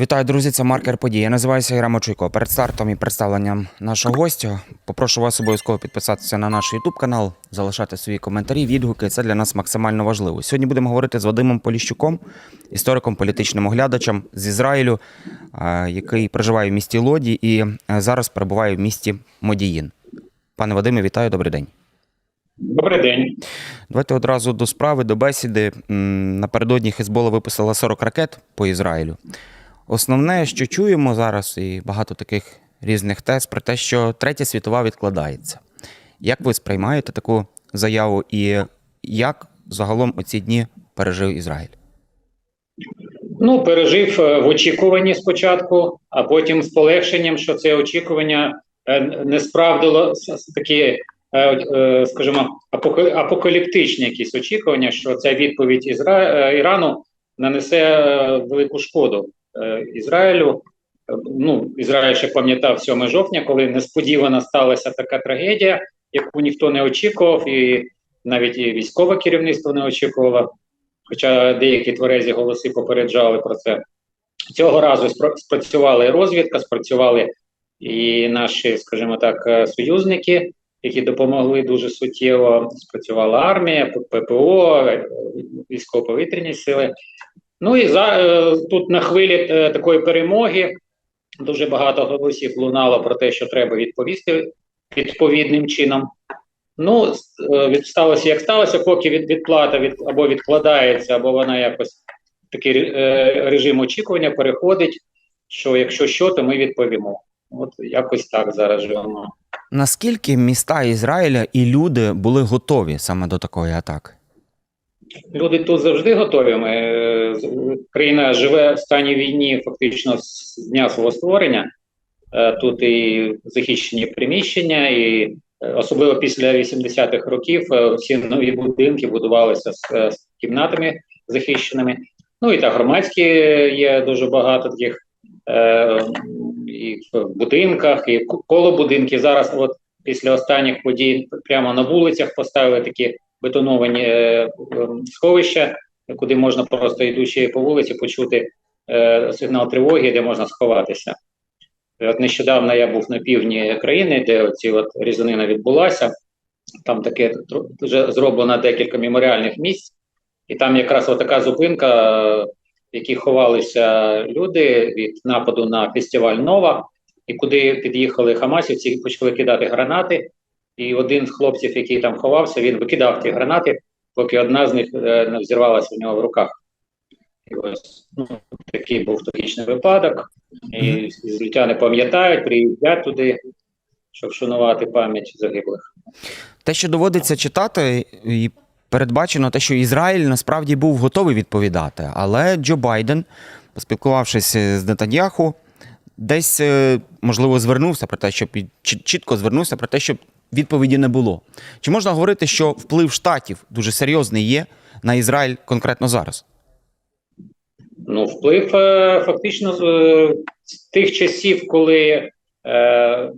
Вітаю, друзі! Це маркер подій. Я називаюся Іра Мочуйко. Перед стартом і представленням нашого гостя попрошу вас обов'язково підписатися на наш YouTube канал, залишати свої коментарі, відгуки. Це для нас максимально важливо. Сьогодні будемо говорити з Вадимом Поліщуком, істориком, політичним оглядачем з Ізраїлю, який проживає в місті Лоді і зараз перебуває в місті Модіїн. Пане Вадиме, вітаю, добрий день. Добрий день. Давайте одразу до справи, до бесіди. Напередодні Хезбола випустила 40 ракет по Ізраїлю. Основне, що чуємо зараз, і багато таких різних тез про те, що третя світова відкладається. Як ви сприймаєте таку заяву, і як загалом оці дні пережив Ізраїль? Ну, пережив е, в очікуванні спочатку, а потім з полегшенням, що це очікування е, не справдило такі, е, скажімо, апокаліптичні якісь очікування, що ця відповідь Ізра... Ірану нанесе велику шкоду Ізраїлю. Е, Ну, Ізраїль ще пам'ятав 7 жовтня, коли несподівано сталася така трагедія, яку ніхто не очікував, і навіть і військове керівництво не очікувало. Хоча деякі тверезі голоси попереджали про це. Цього разу спра- спрацювала і розвідка, спрацювали і наші, скажімо так, е, союзники, які допомогли дуже суттєво. Спрацювала армія, ППО, військово-повітряні сили. Ну і за е, тут на хвилі е, такої перемоги дуже багато голосів лунало про те, що треба відповісти відповідним чином. Ну, е, сталося як сталося, поки від, відплата від, або відкладається, або вона якось такий е, режим очікування переходить, що якщо що, то ми відповімо. От якось так зараз живемо. Наскільки міста Ізраїля і люди були готові саме до такої атаки? Люди тут завжди готові. Ми, країна живе в стані війні фактично з дня свого створення. Е, Тут і захищені приміщення, і е, особливо після 80-х років е, всі нові будинки будувалися з, е, з кімнатами захищеними. Ну і так громадські є дуже багато таких е, і в будинках, і коло будинків. Зараз, от після останніх подій, прямо на вулицях поставили такі бетоновані е, ем, сховища, куди можна просто йдучи по вулиці почути е, сигнал тривоги, де можна сховатися. От нещодавно я був на півдні країни, де оці от різанина відбулася. Там таке вже зроблено декілька меморіальних місць, і там якраз така зупинка, в якій ховалися люди від нападу на фестиваль Нова, і куди під'їхали хамасівці почали кидати гранати. І один з хлопців, який там ховався, він викидав ті гранати, поки одна з них е, не взірвалася в нього в руках. І ось ну, такий був трагічний випадок. І ізраїльтяни пам'ятають, приїздять туди, щоб вшанувати пам'ять загиблих. Те, що доводиться читати, і передбачено те, що Ізраїль насправді був готовий відповідати, але Джо Байден, поспілкувавшись з Нетаньяху, десь е, можливо звернувся про те, щоб чітко звернувся про те, щоб відповіді не було. Чи можна говорити, що вплив штатів дуже серйозний є на Ізраїль конкретно зараз? Ну, вплив е, фактично з е, тих часів, коли е,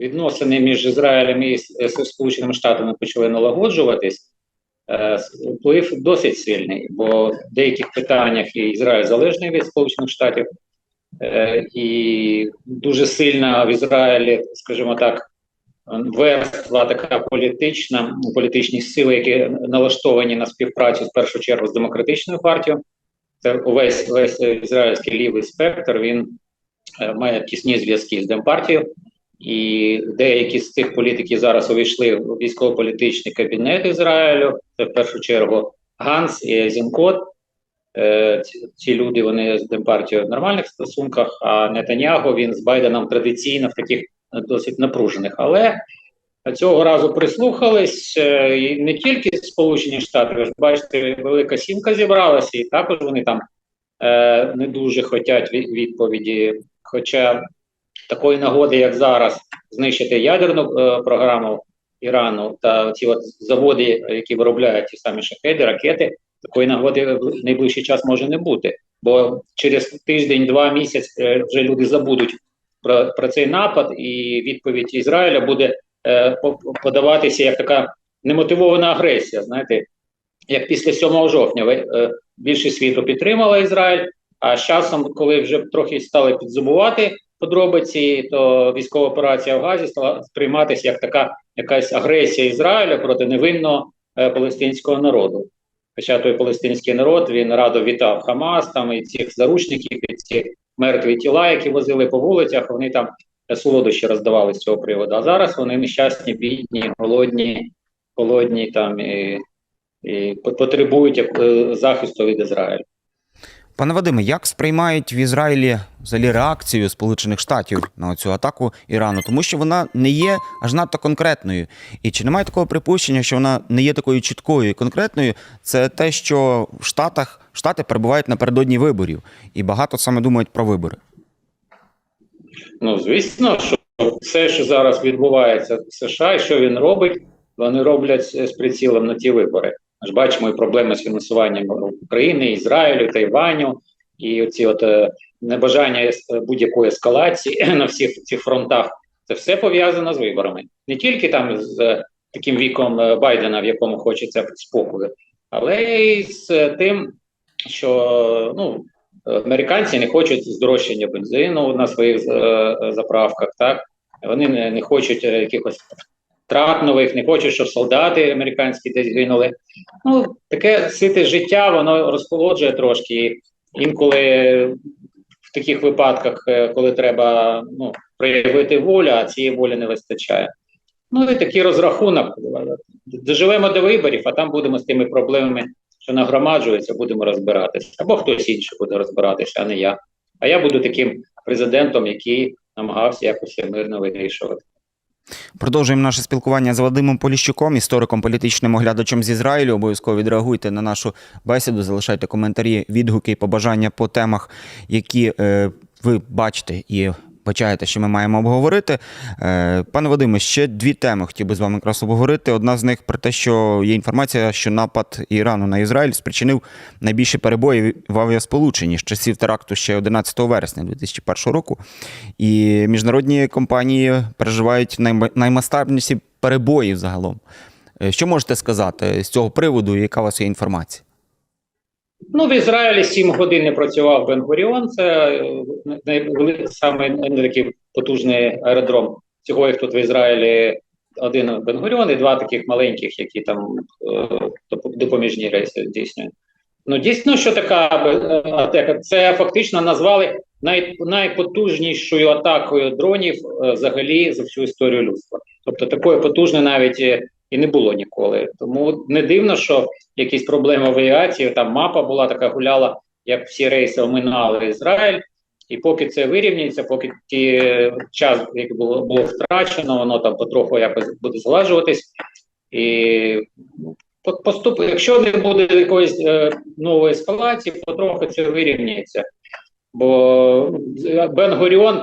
відносини між Ізраїлем і Сполученими Штатами почали налагоджуватись, вплив досить сильний, бо в деяких питаннях і Ізраїль залежний від Сполучених Штатів, і дуже сильна в Ізраїлі, скажімо так, верства така політична, політичні сили, які налаштовані на співпрацю в першу чергу з демократичною партією. Це увесь весь ізраїльський лівий спектр. Він е, має тісні зв'язки з Демпартією, і деякі з цих політиків зараз увійшли в військово-політичний кабінет Ізраїлю. Це в першу чергу Ганс і Езінкот. Е, ці, люди вони з Демпартією в нормальних стосунках, а Нетаньяго він з Байденом традиційно в таких досить напружених. Але цього разу прислухались е, і не тільки Сполучені Штати, ви ж бачите, велика сімка зібралася, і також вони там е, не дуже хочуть відповіді. Хоча такої нагоди, як зараз, знищити ядерну е, програму Ірану та ці от заводи, які виробляють ті самі шахеди, ракети, такої нагоди в найближчий час може не бути. Бо через тиждень, два місяць е, вже люди забудуть про, про цей напад, і відповідь Ізраїля буде е, подаватися як така немотивована агресія. Знаєте, як після 7 жовтня е, більшість світу підтримала Ізраїль, а з часом, коли вже трохи стали підзумувати подробиці, то військова операція в Газі стала сприйматися як така якась агресія Ізраїля проти невинного е, палестинського народу. Хоча той палестинський народ він радо вітав Хамас, там і цих заручників, і ці мертві тіла, які возили по вулицях, вони там солодощі роздавали з цього приводу. А зараз вони нещасні, бідні, голодні, голодні там і, і потребують е, захисту від Ізраїлю. Пане Вадиме, як сприймають в Ізраїлі взагалі реакцію Сполучених Штатів на цю атаку Ірану? Тому що вона не є аж надто конкретною. І чи немає такого припущення, що вона не є такою чіткою і конкретною? Це те, що в Штатах Штати перебувають напередодні виборів, і багато саме думають про вибори. Ну, звісно, що все, що зараз відбувається в США, і що він робить, вони роблять з прицілом на ті вибори. Ми ж бачимо і проблеми з фінансуванням України, Ізраїлю, Тайваню, і оці от е, небажання будь-якої ескалації на всіх цих фронтах. Це все пов'язано з виборами. Не тільки там з е, таким віком е, Байдена, в якому хочеться спокою, але й з е, тим, що ну, американці не хочуть здорожчання бензину на своїх е, е, заправках, так вони не, хочуть е, якихось втрат нових, не хочуть, щоб солдати американські десь гинули. Ну, таке сите життя, воно розхолоджує трошки. Інколи в таких випадках, е, коли треба ну, проявити волю, а цієї волі не вистачає. Ну і такий розрахунок. Доживемо до виборів, а там будемо з тими проблемами, що нагромаджуються, будемо розбиратися. Або хтось інший буде розбиратися, а не я. А я буду таким президентом, який намагався якось мирно вирішувати. Продовжуємо наше спілкування з Вадимом Поліщуком, істориком, політичним оглядачем з Ізраїлю. Обов'язково відреагуйте на нашу бесіду, залишайте коментарі, відгуки і побажання по темах, які е, ви бачите і бачаєте, що ми маємо обговорити. Е, пане Вадиме, ще дві теми хотів би з вами якраз обговорити. Одна з них про те, що є інформація, що напад Ірану на Ізраїль спричинив найбільші перебої в авіасполученні з часів теракту ще 11 вересня 2001 року. І міжнародні компанії переживають найма- наймасштабніші перебої загалом. Е, Що можете сказати з цього приводу, яка у вас є інформація? Ну, в Ізраїлі 7 годин не працював Бен-Гуріон, це е, саме потужний аеродром. Всього їх тут в Ізраїлі один Бен-Гуріон і два таких маленьких, які там е, допоміжні рейси здійснюють. Ну, дійсно, що така е, атака, це фактично назвали най, найпотужнішою атакою дронів взагалі за всю історію людства. Тобто такої потужної навіть і не було ніколи. Тому не дивно, що якісь проблеми в авіації. Там мапа була така гуляла, як всі рейси оминали Ізраїль. І поки це вирівняється, поки ті е, час, який було, було втрачено, воно там потроху якось буде згладжуватись. І поступ, якщо не буде якоїсь е, нової ескалації, потроху це вирівняється. Бо Бен Горіон,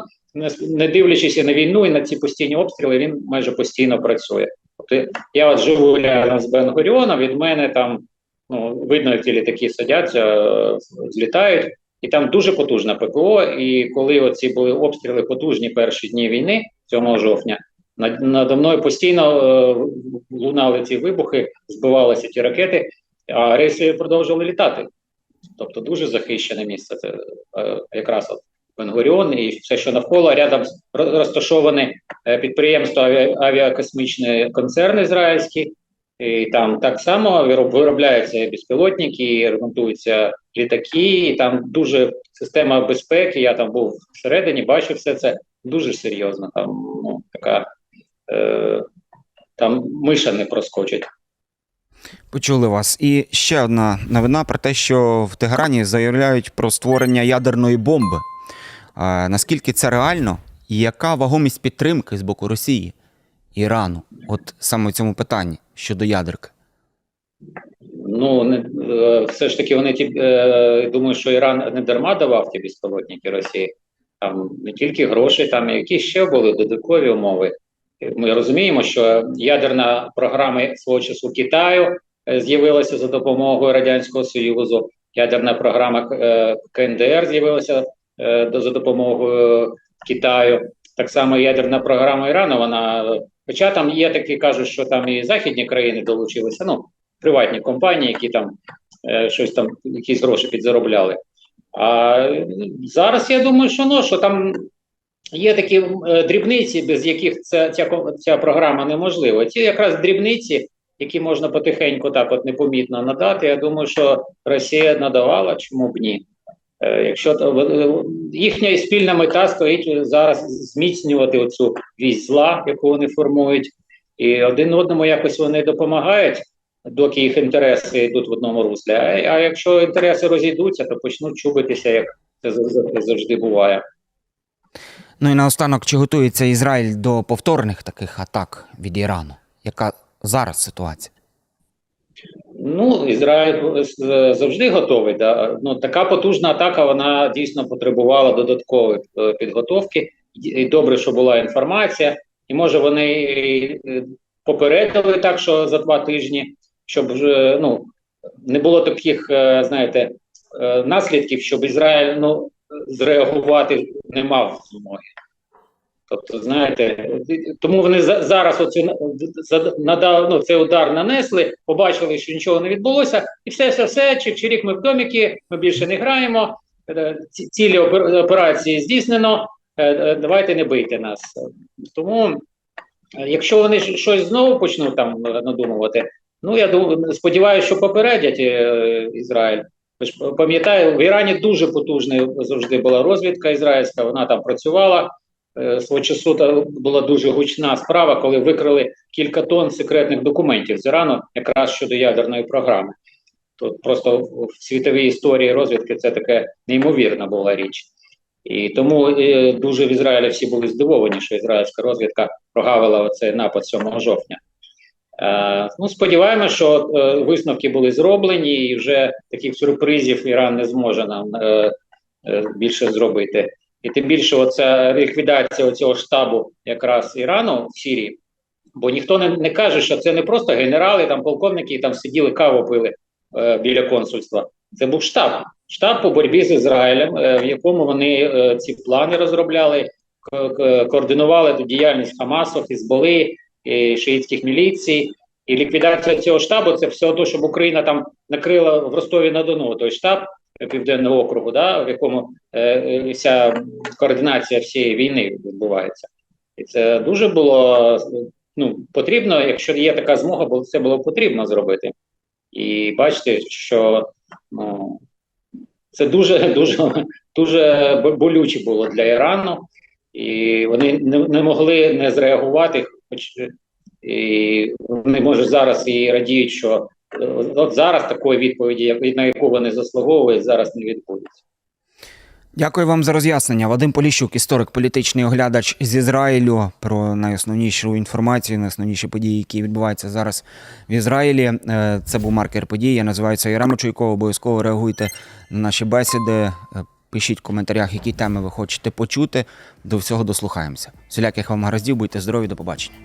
не дивлячись на війну і на ці постійні обстріли, він майже постійно працює. Тобто я от живу рядом з Бен Горіоном, від мене там ну, видно, як ті літаки садяться, е, злітають, і там дуже потужна ППО. І коли оці були обстріли потужні перші дні війни, 7 жовтня, над, надо мною постійно е, лунали ці вибухи, збивалися ті ракети, а рейси продовжували літати. Тобто дуже захищене місце. Це е, якраз от Бенгуріон і все, що навколо рядом роз- розташовані е, підприємства авіа- авіакосмічні концерни ізраїльські. І там так само виробляються безпілотники, ремонтуються літаки, і там дуже система безпеки. Я там був всередині, бачив все це дуже серйозно. Там ну, така е, там миша не проскочить. Почули вас. І ще одна новина про те, що в Тегерані заявляють про створення ядерної бомби. Наскільки це реально? І яка вагомість підтримки з боку Росії, Ірану? От саме в цьому питанні щодо ядерки? Ну не е, все ж таки вони ті е, думаю, що Іран не дарма давав ті безпілотники Росії. Там не тільки гроші, там які ще були додаткові умови. Ми розуміємо, що ядерна програма свого часу Китаю е, з'явилася за допомогою Радянського Союзу. Ядерна програма КНДР з'явилася за допомогою Китаю. Так само ядерна програма Ірану. Вона хоча там є такі, кажуть, що там і західні країни долучилися. Ну приватні компанії, які там е, щось там, якісь гроші підзаробляли. А е, зараз я думаю, що ну, що там є такі е, дрібниці, без яких ця, ця, ця програма неможлива. Ці якраз дрібниці, які можна потихеньку так от непомітно надати. Я думаю, що Росія надавала, чому б ні. Е, Якщо е, їхня спільна мета стоїть зараз зміцнювати оцю вісь зла, яку вони формують, і один одному якось вони допомагають, доки їх інтереси йдуть в одному руслі. А, а якщо інтереси розійдуться, то почнуть чубитися, як це завжди буває. Ну і наостанок, чи готується Ізраїль до повторних таких атак від Ірану? Яка зараз ситуація? Ну, Ізраїль е, завжди готовий. Да? Ну, така потужна атака, вона дійсно потребувала додаткової е, підготовки. І добре, що була інформація, і може вони е, попередили так, що за два тижні, щоб ну, не було таких, е, знаєте, е, наслідків, щоб Ізраїль ну, зреагувати не мав змоги. Тобто, знаєте, тому вони за- зараз оцю за- надав, ну, цей удар нанесли, побачили, що нічого не відбулося, і все, все, все, чик чирік ми в доміки, ми більше не граємо. е, Цілі опер- операції здійснено. е, е, Давайте не бийте нас. Тому, якщо вони щось знову почнуть там надумувати, ну я думаю, сподіваюся, що попередять Ізраїль. Пам'ятаю, в Ірані дуже потужною завжди була розвідка ізраїльська, вона там працювала. Е, Свого часу та була дуже гучна справа, коли викрили кілька тонн секретних документів з Ірану, якраз щодо ядерної програми. Тут просто в світовій історії розвідки це таке неймовірна була річ. І тому е, дуже в Ізраїлі всі були здивовані, що ізраїльська розвідка прогавила оцей напад 7 жовтня. Е, ну, сподіваємося, що е, висновки були зроблені, і вже таких сюрпризів Іран не зможе нам е, е, більше зробити. І тим більше, оця ліквідація цього штабу якраз Ірану в Сірії, бо ніхто не, не каже, що це не просто генерали, там полковники, там сиділи каву пили е, біля консульства. Це був штаб, штаб по боротьбі з Ізраїлем, е, в якому вони е, ці плани розробляли, ко- ко- координували ту діяльність Хамасу, Хізболи, і шиїтських міліцій. І ліквідація цього штабу це все одно, щоб Україна там накрила в Ростові на Дону той штаб е, Південного округу, да, в якому е, вся координація всієї війни відбувається. І це дуже було ну, потрібно, якщо є така змога, бо це було потрібно зробити. І бачите, що ну, це дуже дуже дуже болюче було для Ірану, і вони не, не могли не зреагувати, хоч і вони може зараз і радіють, що от зараз такої відповіді, на яку вони заслуговують, зараз не відбудеться. Дякую вам за роз'яснення. Вадим Поліщук, історик, політичний оглядач з Ізраїлю, про найосновнішу інформацію, найосновніші події, які відбуваються зараз в Ізраїлі. Е, Це був маркер подій. Я називаюся Ярема Чуйко. Обов'язково реагуйте на наші бесіди. Е, Пишіть в коментарях, які теми ви хочете почути. До всього дослухаємося. Всіляких вам гараздів, будьте здорові, до побачення.